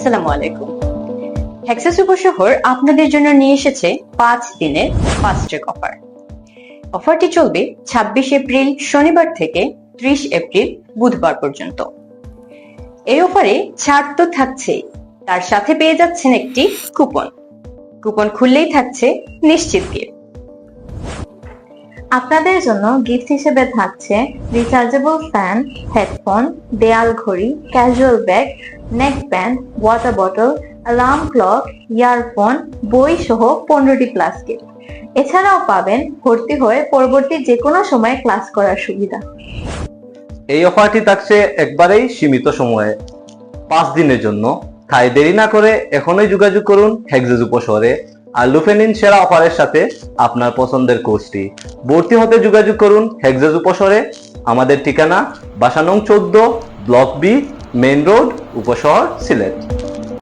আসসালামু আলাইকুম। আপনাদের জন্য নিয়ে এসেছে পাঁচ দিনের ফাস্ট অফার অফারটি চলবে ছাব্বিশ এপ্রিল শনিবার থেকে ত্রিশ এপ্রিল বুধবার পর্যন্ত। এই অফারে ছাড় তো থাকছেই তার সাথে পেয়ে যাচ্ছেন একটি কুপন কুপন খুললেই থাকছে নিশ্চিত গিফট আপনাদের জন্য গিফট হিসেবে থাকছে রিচার্জেবল ফ্যান হেডফোন দেয়াল ঘড়ি casual bag neck band water bottle alarm clock earphone বই সহ পনেরোটি প্লাস গিফট এছাড়াও পাবেন ভর্তি হয়ে পরবর্তী যে কোনো সময় ক্লাস করার সুবিধা। এই অফারটি থাকছে একবারেই সীমিত সময়ে। পাঁচ দিনের জন্য। তাই দেরি না করে এখনই যোগাযোগ করুন হেক্সেজ উপশহরে আর লুফেনিন সেরা অফারের সাথে আপনার পছন্দের কোর্সটি। ভর্তি হতে যোগাযোগ করুন হেক্সেজ উপশহরে আমাদের ঠিকানা বাসানং চোদ্দ, ব্লক বি মেন রোড, উপশহর সিলেট।